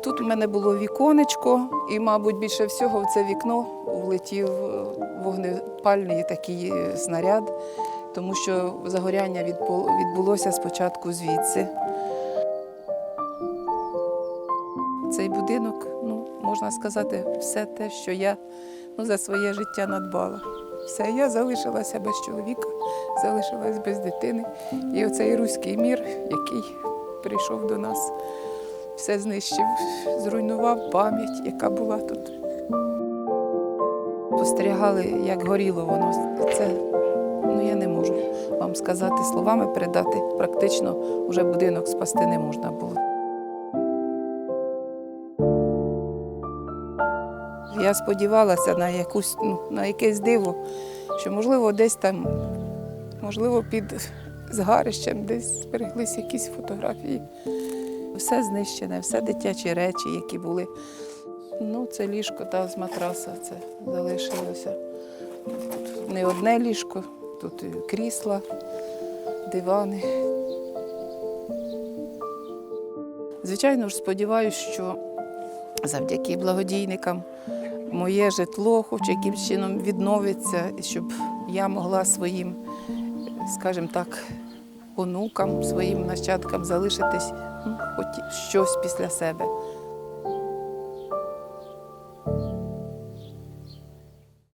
Тут у мене було віконечко, і, мабуть, більше всього в це вікно влетів е, вогнепальний такий е, снаряд, тому що загоряння відбулося спочатку звідси. Цей будинок, ну, можна сказати, все те, що я ну, за своє життя надбала. Все, я залишилася без чоловіка, залишилась без дитини. І оцей руський мір, який прийшов до нас, все знищив, зруйнував пам'ять, яка була тут. Спостерігали, як горіло воно. Це ну, я не можу вам сказати словами, передати. Практично вже будинок спасти не можна було. Я сподівалася на якусь ну, на якесь диво, що можливо десь там, можливо, під згарищем десь збереглися якісь фотографії. Все знищене, все дитячі речі, які були. Ну, це ліжко та з матраса це залишилося. Тут не одне ліжко, тут і крісла, дивани. Звичайно ж, сподіваюся, що завдяки благодійникам моє житло хоч якимсь чином відновиться, щоб я могла своїм, скажімо так, онукам, своїм нащадкам залишитись хоч щось після себе.